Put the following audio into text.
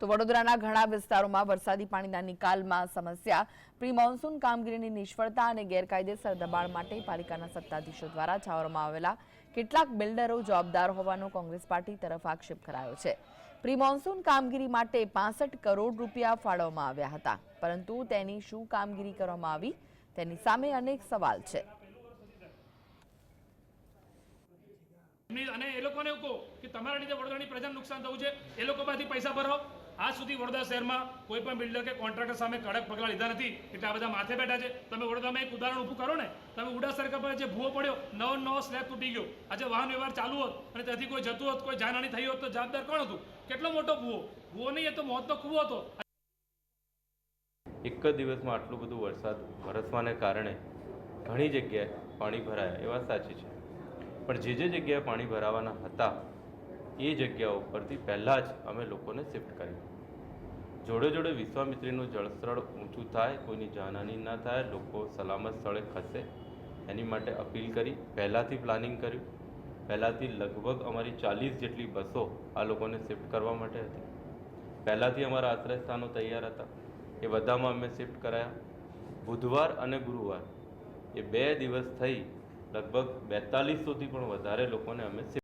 તો વડોદરાના ઘણા વિસ્તારોમાં વરસાદી પાણીના નિકાલમાં સમસ્યા. પ્રી મોન્સૂન કામગીરીની નિષ્ફળતા અને ગેરકાયદેસર દબાણ માટે પાલિકાના સત્તાધીશો દ્વારા છાવરમાં આવેલા કેટલાક બિલ્ડરો જવાબદાર હોવાનો કોંગ્રેસ પાર્ટી તરફ આક્ષેપ કરાયો છે. પ્રી મોન્સૂન કામગીરી માટે પાસઠ કરોડ રૂપિયા ફાળવવામાં આવ્યા હતા. પરંતુ તેની શું કામગીરી કરવામાં આવી, તેની સામે અનેક સવાલ છે. અને એ લોકોને કહો કે તમારા લીધે વડોદરાની પ્રજાને નુકસાન થયું છે, એ લોકો પાસેથી પૈસા ભરો. આજ સુધી વડોદરા શહેરમાં કોઈ પણ બિલ્ડર કે કોન્ટ્રાક્ટર સામે કડક પગલાં લીધા નથી. એટલે આ બધા માથે બેઠા છે. તમે વડોદરામાં એક ઉદાહરણ ઊભું કરો ને. તમે ઉડા સર્કલ પર જે ભૂવો પડ્યો, નવો નવો સ્લેબ તૂટી ગયો. આજે વાહન વ્યવહાર ચાલુ હોત અને ત્યાંથી કોઈ જતું હોત, કોઈ જાનહાની થઈ હોત તો જવાબદાર કોણ હતું? કેટલો મોટો ભૂવો? ભૂવો નહીં, એ તો મોતનો કૂવો હતો. એક જ દિવસમાં આટલું બધું વરસાદ વરસવાને કારણે ઘણી જગ્યાએ પાણી ભરાયા. એ વાત સાચી છે. પણ જે જે જગ્યાએ પાણી ભરાવાના હતા એ જગ્યાઓ ઉપરથી પહેલાં જ અમે લોકોને શિફ્ટ કર્યું. જોડે જોડે વિશ્વામિત્રીનું જળસ્થળ ઊંચું થાય, કોઈની જાનહાની ના થાય, લોકો સલામત સ્થળે ખસે. એની માટે અપીલ કરી, પહેલાંથી પ્લાનિંગ કર્યું. પહેલાંથી લગભગ અમારી ચાલીસ જેટલી બસો આ લોકોને શિફ્ટ કરવા માટે હતી. પહેલાંથી અમારા આશ્રય સ્થાનો તૈયાર હતા. એ બધામાં અમે શિફ્ટ કરાયા. બુધવાર અને ગુરુવાર. એ બે દિવસ થઈ, લગભગ બેતાલીસોથી પણ વધારે લોકોને અમે શિફ્ટ